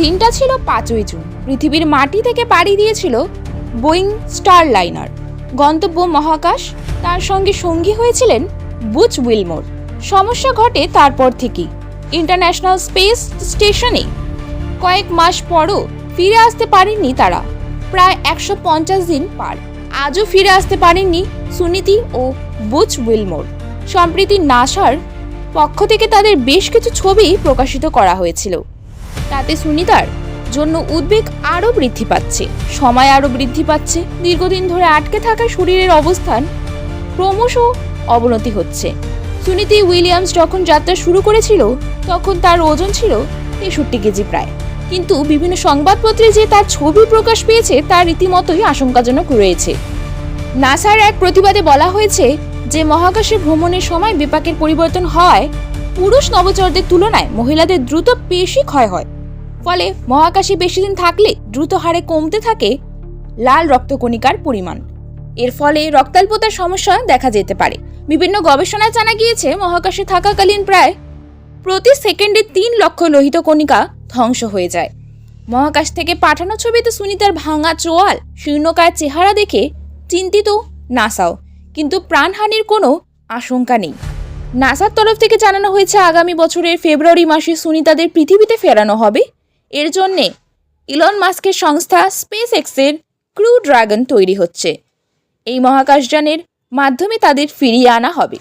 দিনটা ছিল পাঁচই জুন। পৃথিবীর মাটি থেকে পাড়ি দিয়েছিল বোয়িং স্টার লাইনার গন্তব্য মহাকাশ। তার সঙ্গে সঙ্গী হয়েছিলেন বুচ উইলমোর। সমস্যা ঘটে তারপর থেকেই। ইন্টারন্যাশনাল স্পেস স্টেশনে কয়েক মাস পরও ফিরে আসতে পারেননি তারা। প্রায় একশো পঞ্চাশ দিন পার। আজও ফিরে আসতে পারেননি সুনীতি ও বুচ উইলমোর। সম্প্রতি নাসার পক্ষ থেকে তাদের বেশ কিছু ছবি প্রকাশিত করা হয়েছিল। তাতে সুনিতার জন্য উদ্বেগ আরও বৃদ্ধি পাচ্ছে। সময় আরও বৃদ্ধি পাচ্ছে। দীর্ঘদিন ধরে আটকে থাকা শরীরের অবস্থান ক্রমশ অবনতি হচ্ছে। সুনীতি উইলিয়ামস যখন যাত্রা শুরু করেছিল, তখন তার ওজন ছিল তেষট্টি কেজি প্রায়। কিন্তু বিভিন্ন সংবাদপত্রে যে তার ছবি প্রকাশ পেয়েছে, তা রীতিমতোই আশঙ্কাজনক রয়েছে। নাসার এক প্রতিবাদে বলা হয়েছে যে, মহাকাশে ভ্রমণের সময় বিপাকের পরিবর্তন হওয়ায় পুরুষ নবচরদের তুলনায় মহিলাদের দ্রুত পেশি ক্ষয় হয়। ফলে মহাকাশে বেশি দিন থাকলে দ্রুত হারে কমতে থাকে লাল রক্তকণিকার পরিমাণ। এর ফলে রক্তাল্পতার সমস্যা দেখা যেতে পারে। বিভিন্ন গবেষণায় জানা গিয়েছে, মহাকাশে থাকাকালীন প্রায় প্রতি সেকেন্ডে তিন লক্ষ লোহিত কণিকা ধ্বংস হয়ে যায়। মহাকাশ থেকে পাঠানো ছবিতে সুনিতার ভাঙা চোয়াল, শীর্ণকায় চেহারা দেখে চিন্তিত নাসাও। কিন্তু প্রাণহানির কোনো আশঙ্কা নেই। নাসার তরফ থেকে জানানো হয়েছে, আগামী বছরের ফেব্রুয়ারি মাসে সুনিতাদের পৃথিবীতে ফেরানো হবে এর জন্যে ইলন মাস্কের সংস্থা স্পেস এক্সের ক্রু ড্রাগন তৈরি হচ্ছে। এই মহাকাশযানের মাধ্যমে তাদের ফিরিয়ে আনা হবে।